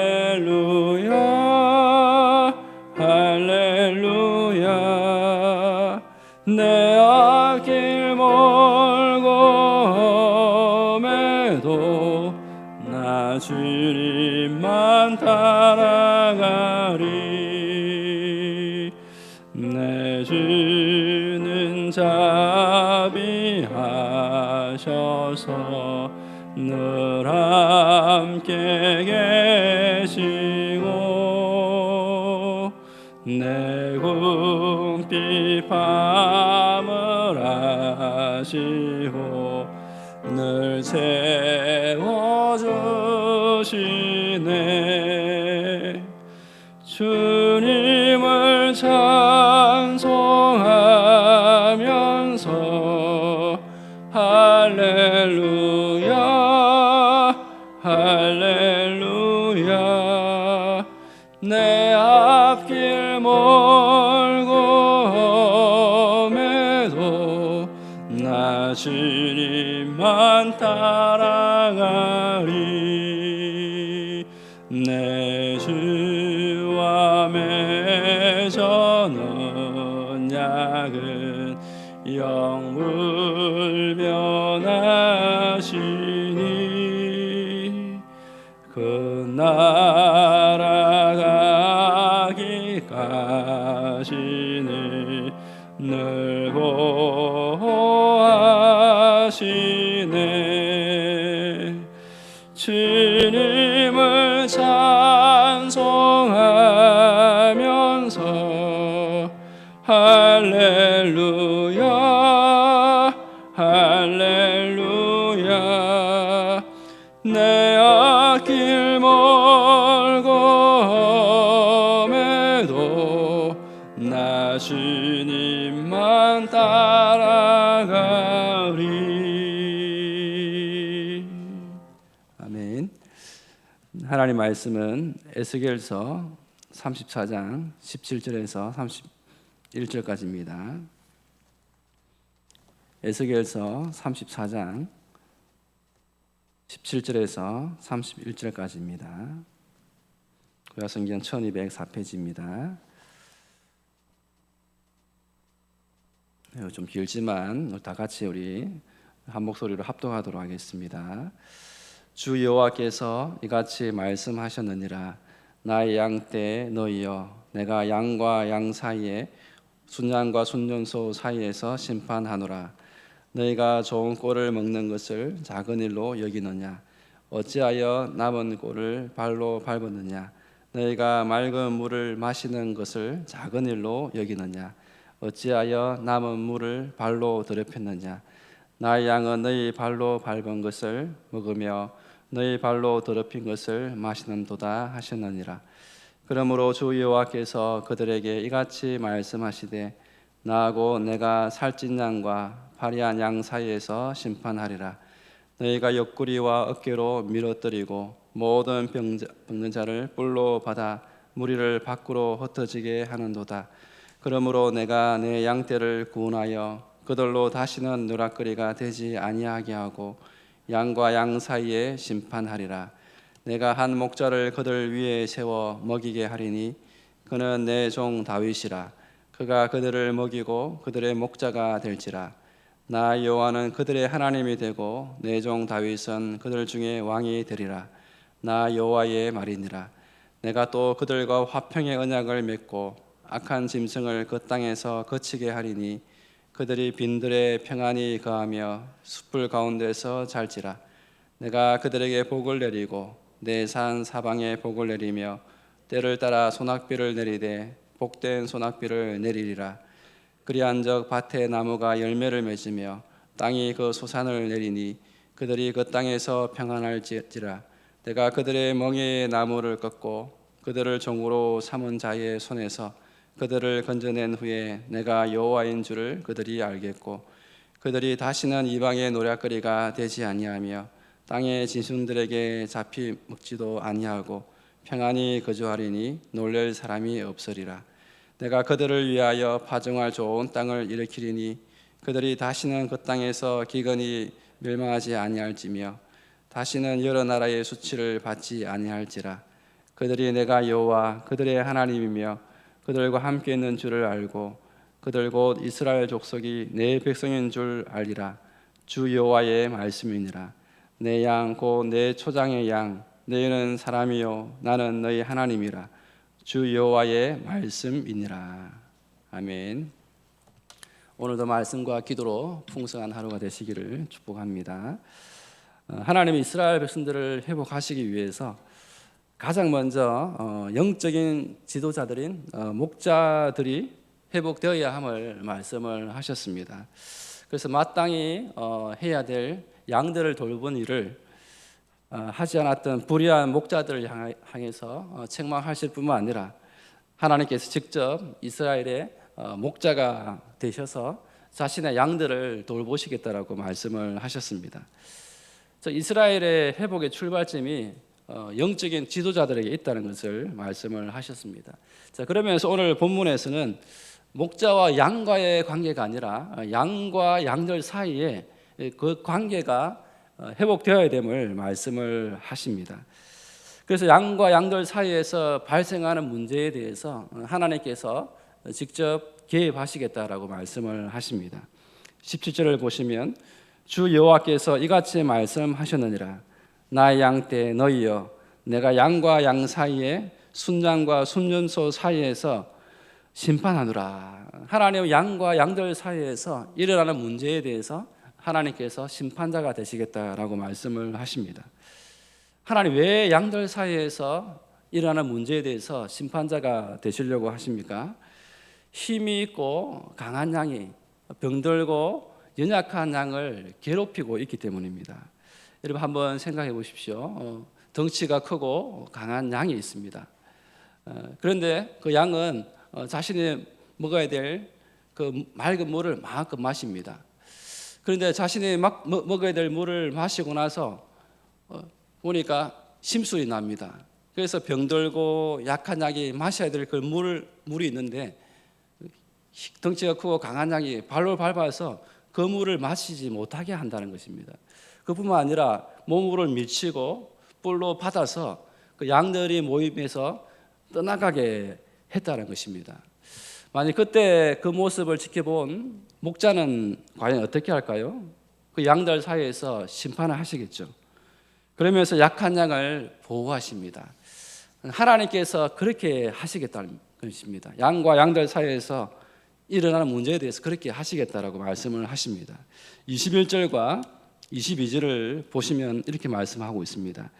할렐루야 할렐루야. 내 앞길 멀고 험해도 나주 내 궁핍 밤을 아시고 늘 채워주시네. 주 나 주님만 따 하시네 하나님 말씀은 에스겔서 34장 17절에서 31절까지입니다. 에스겔서 34장 17절에서 31절까지입니다. 구약성경 1204페이지입니다. 네, 좀 길지만 다 같이 우리 한 목소리로 합동하도록 하겠습니다. 주 여호와께서 이같이 말씀하셨느니라. 나의 양 때 너희여 내가 양과 양 사이에 순양과 순년소 사이에서 심판하노라. 너희가 좋은 꼴을 먹는 것을 작은 일로 여기느냐? 어찌하여 남은 꼴을 발로 밟았느냐? 너희가 맑은 물을 마시는 것을 작은 일로 여기느냐? 어찌하여 남은 물을 발로 더럽혔느냐 나의 양은 너희 발로 밟은 것을 먹으며 너희 발로 더럽힌 것을 마시는도다 하셨느니라. 그러므로 주 여호와께서 그들에게 이같이 말씀하시되 나하고 내가 살찐 양과 파리한 양 사이에서 심판하리라. 너희가 옆구리와 어깨로 밀어뜨리고 모든 병자, 병든 자를 뿔로 받아 무리를 밖으로 흩어지게 하는도다. 그러므로 내가 내 양떼를 구원하여 그들로 다시는 누락거리가 되지 아니하게 하고 양과 양 사이에 심판하리라. 내가 한 목자를 그들 위에 세워 먹이게 하리니 그는 내 종 다윗이라. 그가 그들을 먹이고 그들의 목자가 될지라. 나 여호와는 그들의 하나님이 되고 내 종 다윗은 그들 중에 왕이 되리라. 나 여호와의 말이니라. 내가 또 그들과 화평의 언약을 맺고 악한 짐승을 그 땅에서 거치게 하리니 그들이 빈들에 평안히 거하며 숯불 가운데서 잘지라. 내가 그들에게 복을 내리고 내 산 사방에 복을 내리며 때를 따라 소낙비를 내리되 복된 소낙비를 내리리라. 그리한적 밭에 나무가 열매를 맺으며 땅이 그 소산을 내리니 그들이 그 땅에서 평안할지라. 내가 그들의 멍에의 나무를 꺾고 그들을 종으로 삼은 자의 손에서 그들을 건져낸 후에 내가 여호와인 줄을 그들이 알겠고 그들이 다시는 이방의 노략거리가 되지 아니하며 땅의 짐승들에게 잡히 먹지도 아니하고 평안히 거주하리니 놀랄 사람이 없으리라. 내가 그들을 위하여 파종할 좋은 땅을 일으키리니 그들이 다시는 그 땅에서 기근이 멸망하지 아니할지며 다시는 여러 나라의 수치를 받지 아니할지라. 그들이 내가 여호와 그들의 하나님이며 그들과 함께 있는 줄을 알고 그들 곧 이스라엘 족속이 내 백성인 줄 알리라. 주 여호와의 말씀이니라. 내 양 곧 내 초장의 양 너희는 사람이요 나는 너희 하나님이라. 주 여호와의 말씀이니라. 아멘. 오늘도 말씀과 기도로 풍성한 하루가 되시기를 축복합니다. 어, 하나님이 이스라엘 백성들을 회복하시기 위해서 가장 먼저 어, 영적인 지도자들인 어, 목자들이 회복되어야 함을 말씀을 하셨습니다. 그래서 마땅히 어, 해야 될 양들을 돌본 일을 하지 않았던 불의한 목자들을 향해서 책망하실 뿐만 아니라 하나님께서 직접 이스라엘의 목자가 되셔서 자신의 양들을 돌보시겠다라고 말씀을 하셨습니다. 이스라엘의 회복의 출발점이 어, 영적인 지도자들에게 있다는 것을 말씀을 하셨습니다. 자, 그러면서 오늘 본문에서는 목자와 양과의 관계가 아니라 어, 양과 양들 사이에 그 관계가 어, 회복되어야 됨을 말씀을 하십니다. 그래서 양과 양들 사이에서 발생하는 문제에 대해서 하나님께서 직접 개입하시겠다라고 말씀을 하십니다. 17절을 보시면 주 여호와께서 이같이 말씀하셨느니라 나의 양때 너희여 내가 양과 양 사이에 순양과 순년소 사이에서 심판하노라. 하나님 양과 양들 사이에서 일어나는 문제에 대해서 하나님께서 심판자가 되시겠다라고 말씀을 하십니다. 하나님 왜 양들 사이에서 일어나는 문제에 대해서 심판자가 되시려고 하십니까? 힘이 있고 강한 양이 병들고 연약한 양을 괴롭히고 있기 때문입니다. 여러분 한번 생각해 보십시오. 어, 덩치가 크고 강한 양이 있습니다. 어, 그런데 그 양은 어, 자신이 먹어야 될 그 맑은 물을 마음껏 마십니다. 그런데 자신이 막 먹어야 될 물을 마시고 나서 보니까 심술이 납니다. 그래서 병들고 약한 약이 마셔야 될 그 물, 물이 있는데 덩치가 크고 강한 양이 발로 밟아서 그 물을 마시지 못하게 한다는 것입니다. 그뿐만 아니라 몸으로 밀치고 뿔로 받아서 그 양들이 모임해서 떠나가게 했다는 것입니다. 만약 그때 그 모습을 지켜본 목자는 과연 어떻게 할까요? 그 양들 사이에서 심판을 하시겠죠. 그러면서 약한 양을 보호하십니다. 하나님께서 그렇게 하시겠다는 것입니다. 양과 양들 사이에서 일어나는 문제에 대해서 그렇게 하시겠다라고 말씀을 하십니다. 21절과 22절을 보시면 이렇게 말씀하고 있습니다.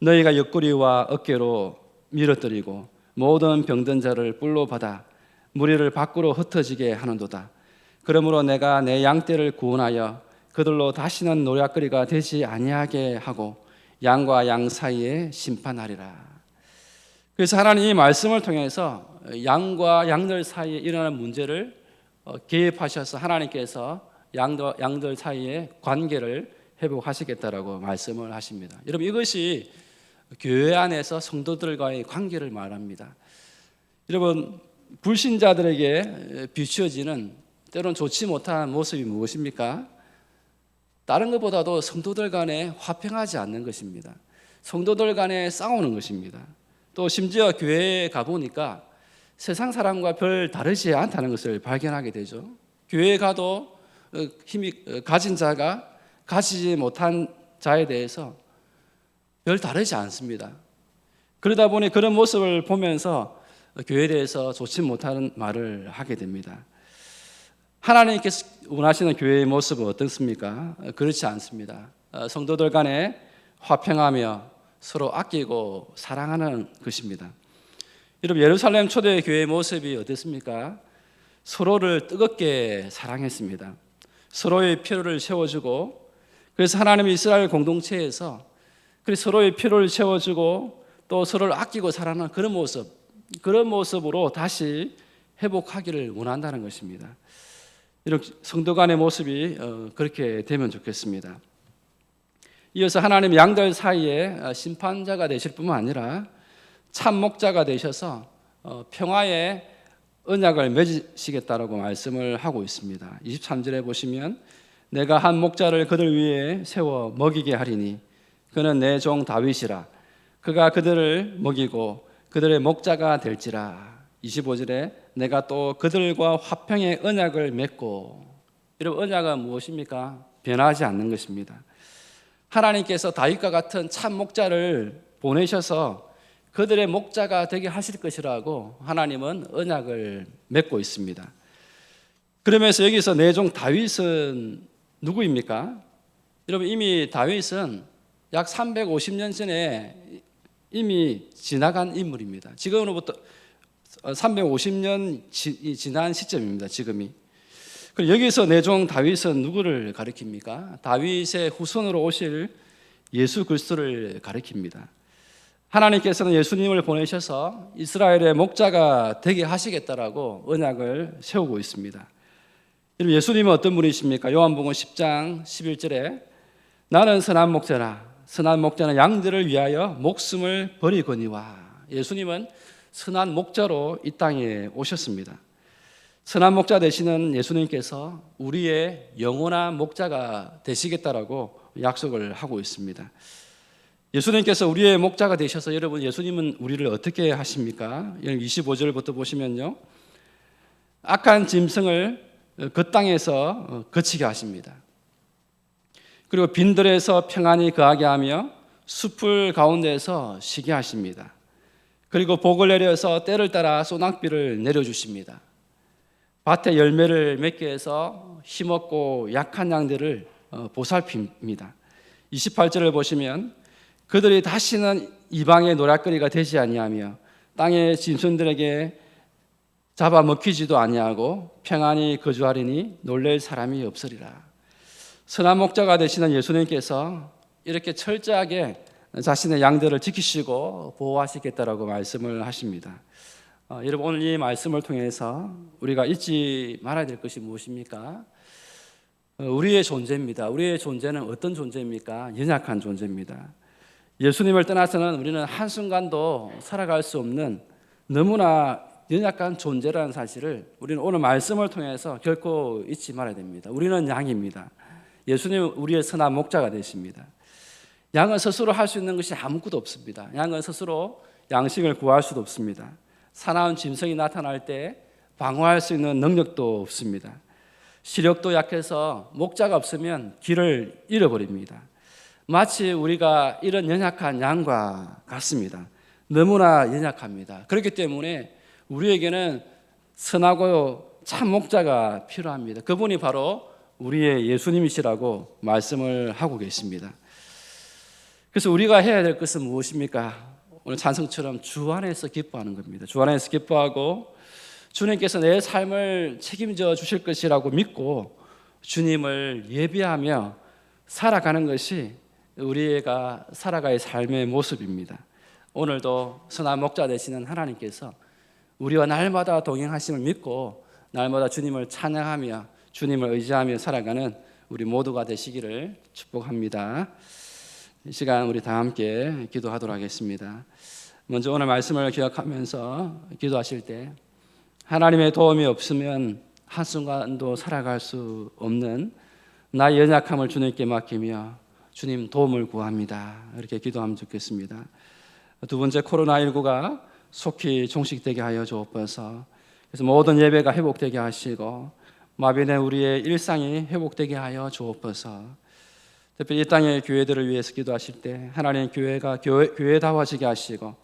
너희가 옆구리와 어깨로 밀어뜨리고 모든 병든 자를 뿔로 받아 무리를 밖으로 흩어지게 하는도다. 그러므로 내가 내 양떼를 구원하여 그들로 다시는 노략거리가 되지 아니하게 하고 양과 양 사이에 심판하리라. 그래서 하나님 이 말씀을 통해서 양과 양들 사이에 일어나는 문제를 어, 개입하셔서 하나님께서 양들, 양들 사이에 관계를 회복하시겠다라고 말씀을 하십니다. 여러분 이것이 교회 안에서 성도들과의 관계를 말합니다. 여러분 불신자들에게 비추어지는 때론 좋지 못한 모습이 무엇입니까? 다른 것보다도 성도들 간에 화평하지 않는 것입니다. 성도들 간에 싸우는 것입니다. 또 심지어 교회에 가보니까 세상 사람과 별 다르지 않다는 것을 발견하게 되죠. 교회에 가도 어, 힘이 어, 가진 자가 가지지 못한 자에 대해서 별 다르지 않습니다. 그러다 보니 그런 모습을 보면서 교회에 대해서 좋지 못하는 말을 하게 됩니다. 하나님께서 원하시는 교회의 모습은 어떻습니까? 그렇지 않습니다. 어, 성도들 간에 화평하며 서로 아끼고 사랑하는 것입니다. 여러분 예루살렘 초대 교회의 모습이 어땠습니까? 서로를 뜨겁게 사랑했습니다. 서로의 필요를 채워주고 그래서 하나님 이스라엘 공동체에서 그래서 서로의 필요를 채워주고 또 서로를 아끼고 사랑하는 그런 모습 그런 모습으로 다시 회복하기를 원한다는 것입니다. 이렇게 성도 간의 모습이 어, 그렇게 되면 좋겠습니다. 이어서 하나님 양들 사이에 어, 심판자가 되실 뿐만 아니라 참 목자가 되셔서 어, 평화의 언약을 맺으시겠다라고 말씀을 하고 있습니다. 23절에 보시면 내가 한 목자를 그들 위에 세워 먹이게 하리니 그는 내 종 다윗이라 그가 그들을 먹이고 그들의 목자가 될지라 25절에 내가 또 그들과 화평의 언약을 맺고 여러분 언약은 무엇입니까? 변하지 않는 것입니다. 하나님께서 다윗과 같은 참 목자를 보내셔서 그들의 목자가 되게 하실 것이라고 하나님은 언약을 맺고 있습니다. 그러면서 여기서 내종 다윗은 누구입니까? 여러분 이미 다윗은 약 350년 전에 이미 지나간 인물입니다. 지금으로부터 350년 지 난 시점입니다. 지금이. 그럼 여기서 내종 다윗은 누구를 가리킵니까? 다윗의 후손으로 오실 예수 그리스도를 가리킵니다. 하나님께서는 예수님을 보내셔서 이스라엘의 목자가 되게 하시겠다라고 언약을 세우고 있습니다. 예수님은 어떤 분이십니까? 요한복음 10장 11절에 나는 선한 목자라 선한 목자는 양들을 위하여 목숨을 버리거니와 예수님은 선한 목자로 이 땅에 오셨습니다. 선한 목자 되시는 예수님께서 우리의 영원한 목자가 되시겠다라고 약속을 하고 있습니다. 예수님께서 우리의 목자가 되셔서 여러분 예수님은 우리를 어떻게 하십니까? 25절부터 보시면요. 악한 짐승을 그 땅에서 거치게 하십니다. 그리고 빈들에서 평안히 거하게 하며 숲을 가운데서 쉬게 하십니다. 그리고 복을 내려서 때를 따라 소낙비를 내려주십니다. 밭에 열매를 맺게 해서 힘없고 약한 양들을 어, 보살핍니다. 28절을 보시면 그들이 다시는 이방의 노략거리가 되지 아니하며 땅의 짐승들에게 잡아 먹히지도 아니하고 평안히 거주하리니 놀랄 사람이 없으리라. 선한 목자가 되시는 예수님께서 이렇게 철저하게 자신의 양들을 지키시고 보호하시겠다라고 말씀을 하십니다. 어, 여러분 오늘 이 말씀을 통해서 우리가 잊지 말아야 될 것이 무엇입니까? 어, 우리의 존재입니다. 우리의 존재는 어떤 존재입니까? 연약한 존재입니다. 예수님을 떠나서는 우리는 한순간도 살아갈 수 없는 너무나 연약한 존재라는 사실을 우리는 오늘 말씀을 통해서 결코 잊지 말아야 됩니다. 우리는 양입니다. 예수님 우리의 선한 목자가 되십니다. 양은 스스로 할 수 있는 것이 아무것도 없습니다. 양은 스스로 양식을 구할 수도 없습니다. 사나운 짐승이 나타날 때 방어할 수 있는 능력도 없습니다. 시력도 약해서 목자가 없으면 길을 잃어버립니다. 마치 우리가 이런 연약한 양과 같습니다. 너무나 연약합니다. 그렇기 때문에 우리에게는 선하고 참 목자가 필요합니다. 그분이 바로 우리의 예수님이시라고 말씀을 하고 계십니다. 그래서 우리가 해야 될 것은 무엇입니까? 오늘 찬성처럼 주 안에서 기뻐하는 겁니다. 주 안에서 기뻐하고 주님께서 내 삶을 책임져 주실 것이라고 믿고 주님을 예비하며 살아가는 것이 우리가 살아가야 삶의 모습입니다. 오늘도 선한 목자 되시는 하나님께서 우리와 날마다 동행하심을 믿고 날마다 주님을 찬양하며 주님을 의지하며 살아가는 우리 모두가 되시기를 축복합니다. 이 시간 우리 다 함께 기도하도록 하겠습니다. 먼저 오늘 말씀을 기억하면서 기도하실 때 하나님의 도움이 없으면 한순간도 살아갈 수 없는 나의 연약함을 주님께 맡기며 주님 도움을 구합니다. 이렇게 기도하면 좋겠습니다. 두 번째 코로나19가 속히 종식되게 하여 주옵소서. 그래서 모든 예배가 회복되게 하시고 마비된 우리의 일상이 회복되게 하여 주옵소서. 특별히 이 땅의 교회들을 위해서 기도하실 때 하나님 교회가 교회, 교회다워지게 하시고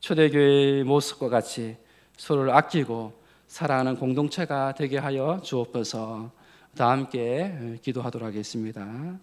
초대교회의 모습과 같이 서로를 아끼고 사랑하는 공동체가 되게 하여 주옵소서. 다 함께 기도하도록 하겠습니다.